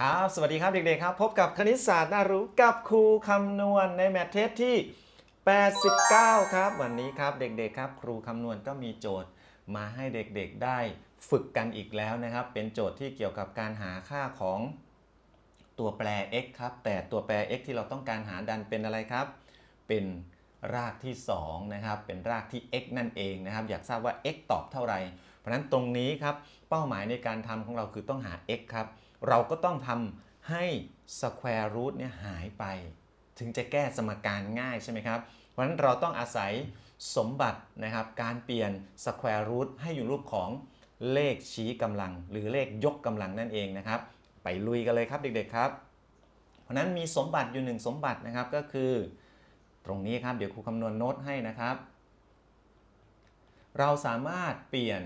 ครับ สวัสดีครับเด็กๆครับ พบกับคณิตศาสตร์น่ารู้กับครูคำนวณในแมทเทสที่ 89 ครับ วันนี้ครับเด็กๆครับ ครูคำนวณก็มีโจทย์มาให้เด็กๆได้ฝึกกันอีกแล้วนะครับ เป็นโจทย์ที่เกี่ยวกับการหาค่าของตัวแปร x ครับ แต่ตัวแปร x ที่เราต้องการหาดันเป็นอะไรครับ เป็นรากที่2นะครับ เป็นรากที่ x นั่นเองนะครับ อยากทราบว่า x ตอบเท่าไหร่ เพราะฉะนั้นตรงนี้ครับ เป้าหมายในการทำของเราคือต้องหา x ครับ เราก็ต้องทำให้ square root เนี่ยหายไป ถึงจะแก้สมการง่ายใช่ไหมครับ เพราะฉะนั้นเราต้องอาศัยสมบัตินะครับการเปลี่ยน square root ให้อยู่รูปของเลขชี้กำลัง หรือเลขยกกำลังนั่นเองนะครับ ไปลุยกันเลยครับเด็กๆครับ เพราะนั้นมีสมบัติอยู่หนึ่งสมบัตินะครับก็คือ ตรงนี้ครับเดี๋ยวครูคำนวณโน้ตให้นะครับ เราสามารถเปลี่ยน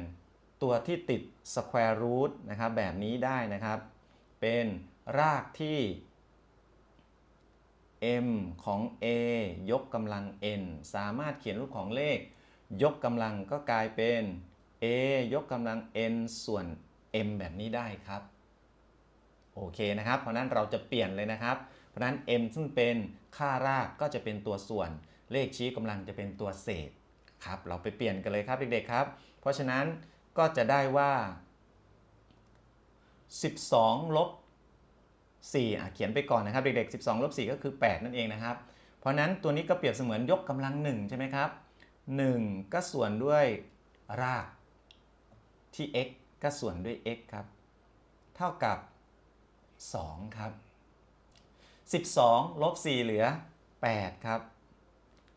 ตัวที่ติด square root นะครับแบบนี้ได้นะครับ เป็นรากที่ m ของ a ยกกำลัง n สามารถเขียนรูปของเลข ยกกำลังก็กลายเป็น a ยกกำลัง n ส่วน m แบบนี้ได้ครับ โอเคนะครับ เพราะนั้นเราจะเปลี่ยนเลยนะครับ เพราะนั้น m ซึ่งเป็นค่ารากก็จะเป็นตัวส่วน เลขชี้กำลังจะเป็นตัวเศษครับ เราไปเปลี่ยนกันเลยครับเด็กๆครับ เพราะฉะนั้นก็จะได้ว่า 12ลบ4อะเขียนไปก่อนนะครับ เด็กๆ 12ลบ4ก็คือ 8 นั่นเองนะครับ เพราะนั้นตัวนี้ก็เปรียบเสมือนยกกำลัง 1 ใช่ไหมครับ 1 ก็ส่วนด้วยรากที่ x ก็ส่วนด้วย x ครับ เท่ากับ 2 ครับ 12ลบ4เหลือ 8 ครับ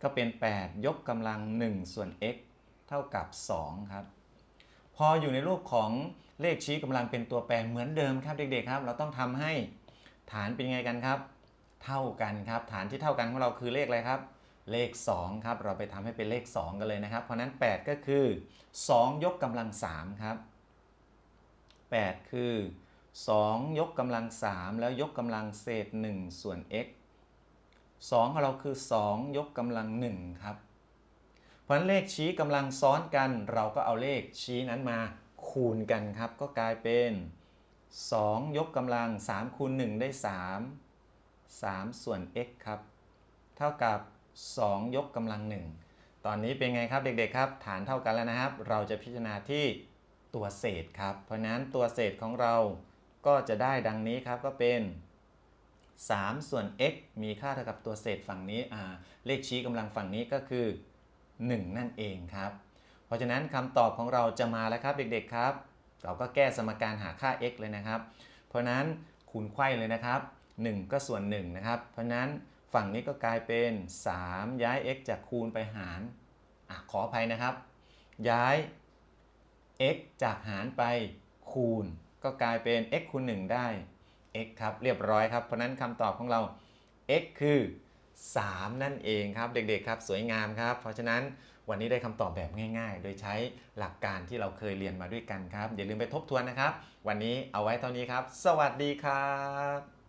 ก็เป็น 8 ยกกำลัง 1 ส่วน x เท่ากับ 2 ครับ ออยู่ในรูปของเลขชี้กำลังเป็นตัวแปรเหมือนเดิมครับเด็กๆครับ เราต้องทำให้ฐานเป็นไงกันครับ เท่ากันครับ ฐานที่เท่ากันของเราคือเลขอะไรครับ เลข 2 ครับ เราไปทำให้เป็นเลข 2 กันเลยนะครับ เพราะนั้น 8 ก็คือ 2 ยกกำลัง 3 ครับ 8 คือ 2 ยกกำลัง 3 แล้วยกกำลังเศษ 1 ส่วน x 2ของเราคือ 2 ยกกำลัง 1 ครับ ราะฉะนั้นเลขชี้กำลังซ้อนกัน เราก็เอาเลขชี้นั้นมาคูณกันครับ ก็กลายเป็น 2 ยกกำลัง3คูณ1ได้ 3 3 ส่วน x ครับ เท่ากับ 2 ยกกำลัง 1 ตอนนี้เป็นไงครับเด็กๆครับ ฐานเท่ากันแล้วนะครับ เราจะพิจารณาที่ตัวเศษครับ เพราะนั้นตัวเศษของเราก็จะได้ดังนี้ครับก็เป็น 3 ส่วน x มีค่าเท่ากับตัวเศษฝั่งนี้เลขชี้กำลังฝั่งนี้ก็คือ 1 นั่นเองครับ เพราะฉะนั้นคำตอบของเราจะมาแล้วครับเด็กๆครับ เราก็แก้สมการหาค่า x เลยนะครับ เพราะนั้นคูณไขว้เลยนะครับ 1 ก็ส่วน 1 นะครับ เพราะนั้นฝั่งนี้ก็กลายเป็น 3 ย้าย x จากคูณไปหารอขออภัยนะครับ ย้าย x จากหารไปคูณ ก็กลายเป็น x คูณ 1 ได้ x ครับเรียบร้อยครับ เพราะนั้นคำตอบของเรา x คือ 3 นั่นเองครับเด็กๆครับ สวยงามครับ เพราะฉะนั้นวันนี้ได้คำตอบแบบง่ายๆ โดยใช้หลักการที่เราเคยเรียนมาด้วยกันครับ อย่าลืมไปทบทวนนะครับ วันนี้เอาไว้เท่านี้ครับ สวัสดีครับ